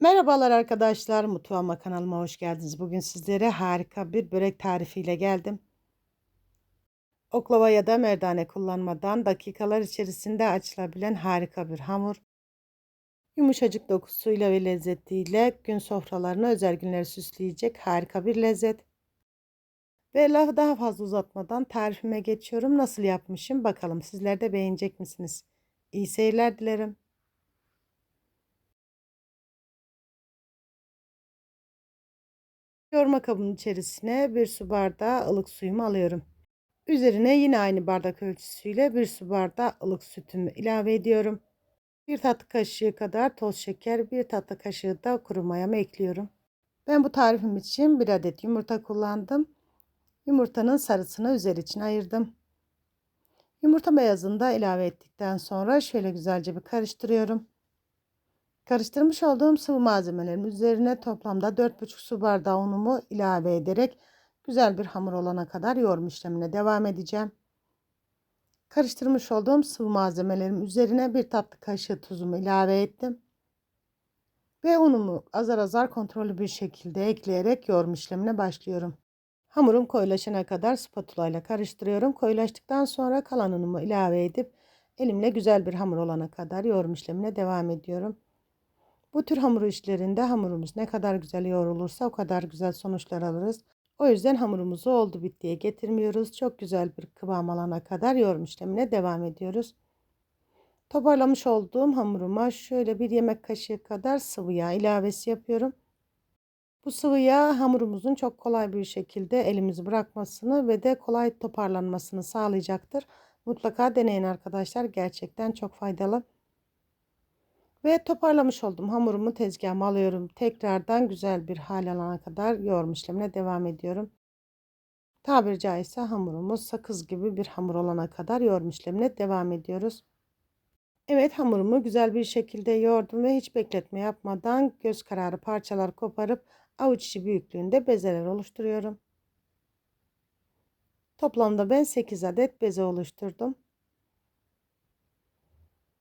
Merhabalar arkadaşlar, mutfağıma kanalıma hoş geldiniz. Bugün sizlere harika bir börek tarifiyle geldim. Oklava ya da merdane kullanmadan dakikalar içerisinde açılabilen harika bir hamur. Yumuşacık dokusuyla ve lezzetiyle gün sofralarını özel günleri süsleyecek harika bir lezzet. Ve lafı daha fazla uzatmadan tarifime geçiyorum. Nasıl yapmışım bakalım sizler de beğenecek misiniz? İyi seyirler dilerim. Yoğurma kabının içerisine bir su bardağı ılık suyumu alıyorum. Üzerine yine aynı bardak ölçüsüyle bir su bardağı ılık sütümü ilave ediyorum. Bir tatlı kaşığı kadar toz şeker, bir tatlı kaşığı da kuru mayamı ekliyorum. Ben bu tarifim için bir adet yumurta kullandım. Yumurtanın sarısını üzeri için ayırdım. Yumurta beyazını da ilave ettikten sonra şöyle güzelce bir karıştırıyorum. Karıştırmış olduğum sıvı malzemelerin üzerine toplamda 4,5 su bardağı unumu ilave ederek güzel bir hamur olana kadar yoğurma işlemine devam edeceğim. Karıştırmış olduğum sıvı malzemelerim üzerine bir tatlı kaşığı tuzumu ilave ettim. Ve unumu azar azar kontrollü bir şekilde ekleyerek yoğurma işlemine başlıyorum. Hamurum koyulaşana kadar spatula ile karıştırıyorum. Koyulaştıktan sonra kalan unumu ilave edip elimle güzel bir hamur olana kadar yoğurma işlemine devam ediyorum. Bu tür hamur işlerinde hamurumuz ne kadar güzel yoğrulursa o kadar güzel sonuçlar alırız. O yüzden hamurumuzu oldu bittiye getirmiyoruz. Çok güzel bir kıvam alana kadar yoğurma işlemine devam ediyoruz. Toparlamış olduğum hamuruma şöyle bir yemek kaşığı kadar sıvı yağ ilavesi yapıyorum. Bu sıvı yağ hamurumuzun çok kolay bir şekilde elimizi bırakmasını ve de kolay toparlanmasını sağlayacaktır. Mutlaka deneyin arkadaşlar. Gerçekten çok faydalı. Ve toparlamış oldum. Hamurumu tezgahıma alıyorum. Tekrardan güzel bir hal alana kadar yoğurma işlemine devam ediyorum. Tabiri caizse hamurumuz sakız gibi bir hamur olana kadar yoğurma işlemine devam ediyoruz. Evet hamurumu güzel bir şekilde yoğurdum ve hiç bekletme yapmadan göz kararı parçalar koparıp avuç içi büyüklüğünde bezeler oluşturuyorum. Toplamda ben 8 adet beze oluşturdum.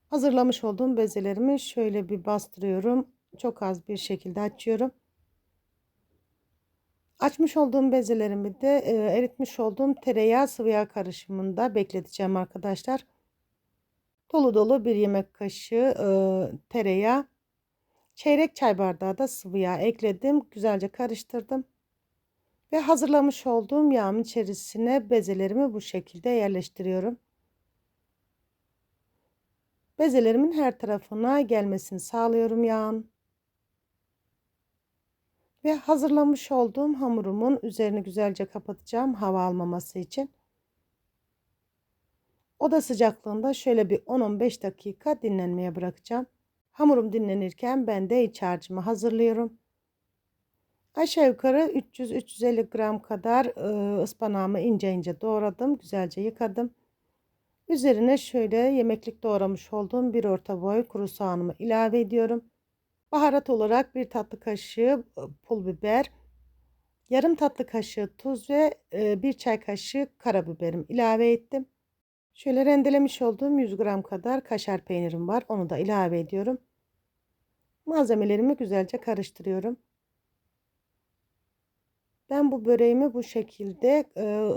Hazırlamış olduğum bezelerimi şöyle bir bastırıyorum. Çok az bir şekilde açıyorum. Açmış olduğum bezelerimi de e, eritmiş olduğum tereyağı sıvı yağ karışımında bekleteceğim arkadaşlar. Dolu dolu bir yemek kaşığı e, tereyağı. Çeyrek çay bardağı da sıvı yağ ekledim. Güzelce karıştırdım. Ve hazırlamış olduğum yağın içerisine bezelerimi bu şekilde yerleştiriyorum. Bezelerimin her tarafına gelmesini sağlıyorum yağın. Ve hazırlamış olduğum hamurumun üzerini güzelce kapatacağım hava almaması için. Oda sıcaklığında şöyle bir 10-15 dakika dinlenmeye bırakacağım. Hamurum dinlenirken ben de iç harcımı hazırlıyorum. Aşağı yukarı 300-350 gram kadar ıspanağımı ince ince doğradım. Güzelce yıkadım. Üzerine şöyle yemeklik doğramış olduğum bir orta boy kuru soğanımı ilave ediyorum. Baharat olarak bir tatlı kaşığı pul biber, yarım tatlı kaşığı tuz ve bir çay kaşığı karabiberim ilave ettim. Şöyle rendelemiş olduğum 100 gram kadar kaşar peynirim var. Onu da ilave ediyorum. Malzemelerimi güzelce karıştırıyorum. Ben bu böreğimi bu şekilde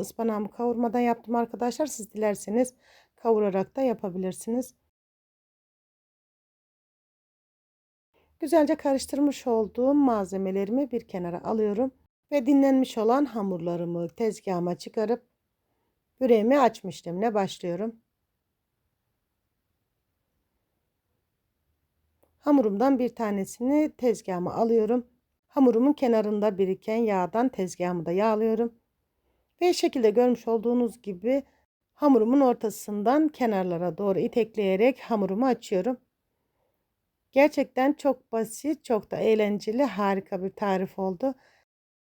ıspanağımı kavurmadan yaptım arkadaşlar. Siz dilerseniz kavurarak da yapabilirsiniz. Güzelce karıştırmış olduğum malzemelerimi bir kenara alıyorum ve dinlenmiş olan hamurlarımı tezgahıma çıkarıp böreğimi açma işlemine başlıyorum. Hamurumdan bir tanesini tezgahıma alıyorum. Hamurumun kenarında biriken yağdan tezgahımı da yağlıyorum. Ve şekilde görmüş olduğunuz gibi hamurumun ortasından kenarlara doğru itekleyerek hamurumu açıyorum. Gerçekten çok basit, çok da eğlenceli, harika bir tarif oldu.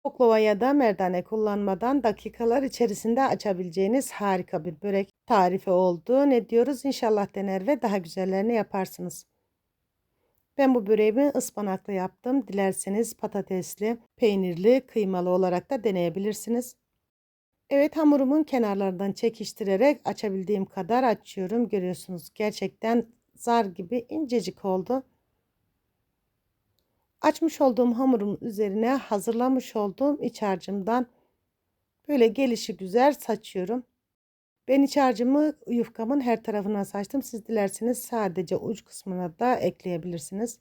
Oklava ya da merdane kullanmadan dakikalar içerisinde açabileceğiniz harika bir börek tarifi oldu. Ne diyoruz? İnşallah dener ve daha güzellerini yaparsınız. Ben bu böreğimi ıspanaklı yaptım. Dilerseniz patatesli, peynirli, kıymalı olarak da deneyebilirsiniz. Evet hamurumun kenarlarından çekiştirerek açabildiğim kadar açıyorum. Görüyorsunuz gerçekten zar gibi incecik oldu. Açmış olduğum hamurumun üzerine hazırlamış olduğum iç harcımdan böyle gelişi güzel saçıyorum. Ben iç harcımı yufkamın her tarafına saçtım. Siz dilerseniz sadece uç kısmına da ekleyebilirsiniz.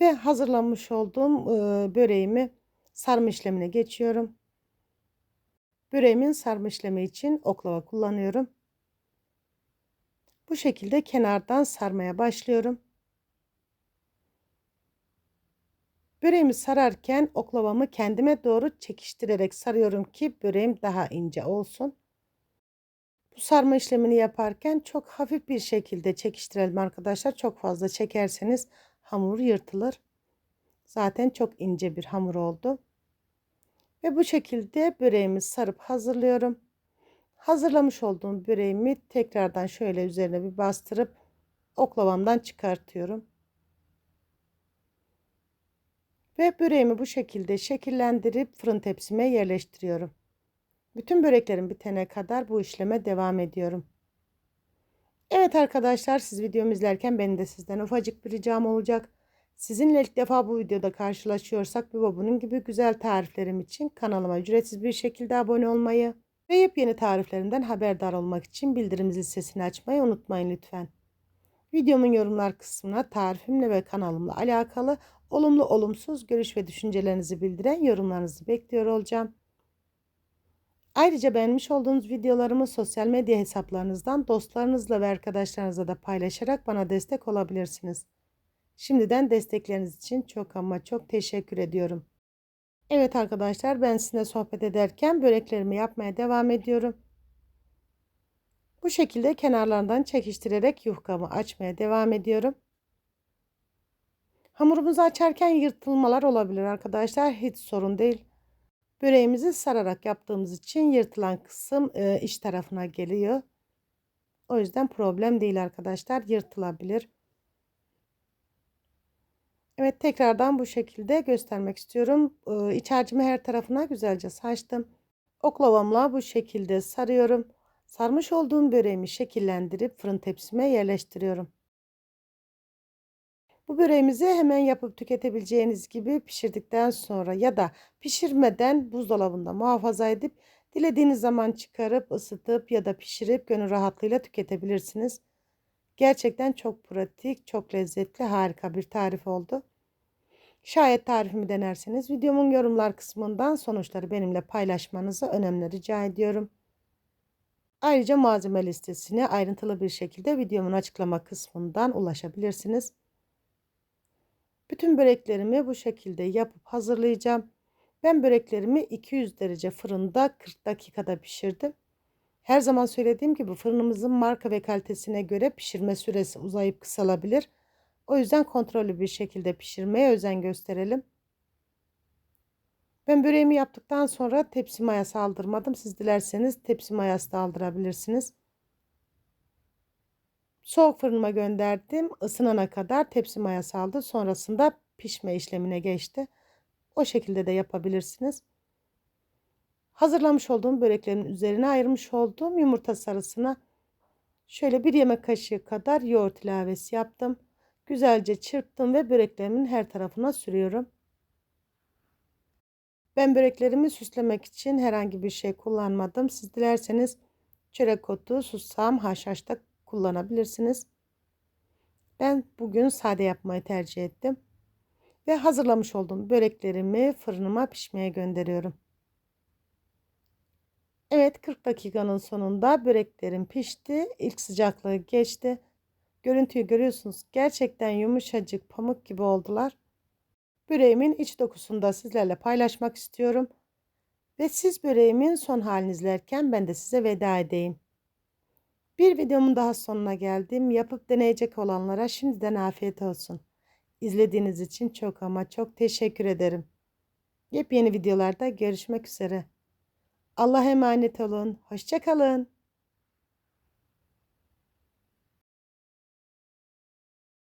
Ve hazırlanmış olduğum böreğimi sarma işlemine geçiyorum. Böreğimin sarma işlemi için oklava kullanıyorum. Bu şekilde kenardan sarmaya başlıyorum. Böreğimi sararken oklavamı kendime doğru çekiştirerek sarıyorum ki böreğim daha ince olsun. Bu sarma işlemini yaparken çok hafif bir şekilde çekiştirelim arkadaşlar. Çok fazla çekerseniz hamur yırtılır. Zaten çok ince bir hamur oldu. Ve bu şekilde böreğimi sarıp hazırlıyorum. Hazırlamış olduğum böreğimi tekrardan şöyle üzerine bir bastırıp oklavamdan çıkartıyorum. Ve böreğimi bu şekilde şekillendirip fırın tepsime yerleştiriyorum. Bütün böreklerim bitene kadar bu işleme devam ediyorum. Evet arkadaşlar siz videomu izlerken benim de sizden ufacık bir ricam olacak. Sizinle ilk defa bu videoda karşılaşıyorsak bu bunun gibi güzel tariflerim için kanalıma ücretsiz bir şekilde abone olmayı ve yepyeni tariflerimden haberdar olmak için bildirim zil sesini açmayı unutmayın lütfen. Videomun yorumlar kısmına tarifimle ve kanalımla alakalı olumlu olumsuz görüş ve düşüncelerinizi bildiren yorumlarınızı bekliyor olacağım. Ayrıca beğenmiş olduğunuz videolarımı sosyal medya hesaplarınızdan dostlarınızla ve arkadaşlarınızla da paylaşarak bana destek olabilirsiniz. Şimdiden destekleriniz için çok ama çok teşekkür ediyorum. Evet arkadaşlar ben sizinle sohbet ederken böreklerimi yapmaya devam ediyorum. Bu şekilde kenarlarından çekiştirerek yufkamı açmaya devam ediyorum. Hamurumuzu açarken yırtılmalar olabilir arkadaşlar. Hiç sorun değil. Böreğimizi sararak yaptığımız için yırtılan kısım e, iç tarafına geliyor. O yüzden problem değil arkadaşlar. Yırtılabilir. Evet tekrardan bu şekilde göstermek istiyorum. Ee, iç harcımı her tarafına güzelce saçtım. Oklavamla bu şekilde sarıyorum. Sarmış olduğum böreğimi şekillendirip fırın tepsime yerleştiriyorum. Bu böreğimizi hemen yapıp tüketebileceğiniz gibi pişirdikten sonra ya da pişirmeden buzdolabında muhafaza edip dilediğiniz zaman çıkarıp ısıtıp ya da pişirip gönül rahatlığıyla tüketebilirsiniz. Gerçekten çok pratik, çok lezzetli, harika bir tarif oldu. Şayet tarifimi denerseniz videomun yorumlar kısmından sonuçları benimle paylaşmanızı önemli rica ediyorum. Ayrıca malzeme listesine ayrıntılı bir şekilde videomun açıklama kısmından ulaşabilirsiniz. Bütün böreklerimi bu şekilde yapıp hazırlayacağım. Ben böreklerimi 200 derece fırında 40 dakikada pişirdim. Her zaman söylediğim gibi fırınımızın marka ve kalitesine göre pişirme süresi uzayıp kısalabilir. O yüzden kontrollü bir şekilde pişirmeye özen gösterelim. Ben böreğimi yaptıktan sonra tepsi mayası aldırmadım. Siz dilerseniz tepsi mayası da aldırabilirsiniz. Soğuk fırınıma gönderdim. Isınana kadar tepsi mayası aldı. Sonrasında pişme işlemine geçti. O şekilde de yapabilirsiniz. Hazırlamış olduğum böreklerin üzerine ayırmış olduğum yumurta sarısına şöyle bir yemek kaşığı kadar yoğurt ilavesi yaptım. Güzelce çırptım ve böreklerimin her tarafına sürüyorum. Ben böreklerimi süslemek için herhangi bir şey kullanmadım. Siz dilerseniz çörek otu, susam, haşhaş da kullanabilirsiniz. Ben bugün sade yapmayı tercih ettim. Ve hazırlamış olduğum böreklerimi fırınıma pişmeye gönderiyorum. Evet 40 dakikanın sonunda böreklerim pişti. İlk sıcaklığı geçti. Görüntüyü görüyorsunuz. Gerçekten yumuşacık pamuk gibi oldular. Böreğimin iç dokusunu da sizlerle paylaşmak istiyorum. Ve siz böreğimin son halini izlerken ben de size veda edeyim. Bir videomun daha sonuna geldim. Yapıp deneyecek olanlara şimdiden afiyet olsun. İzlediğiniz için çok ama çok teşekkür ederim. Yepyeni videolarda görüşmek üzere. Allah'a emanet olun. Hoşçakalın.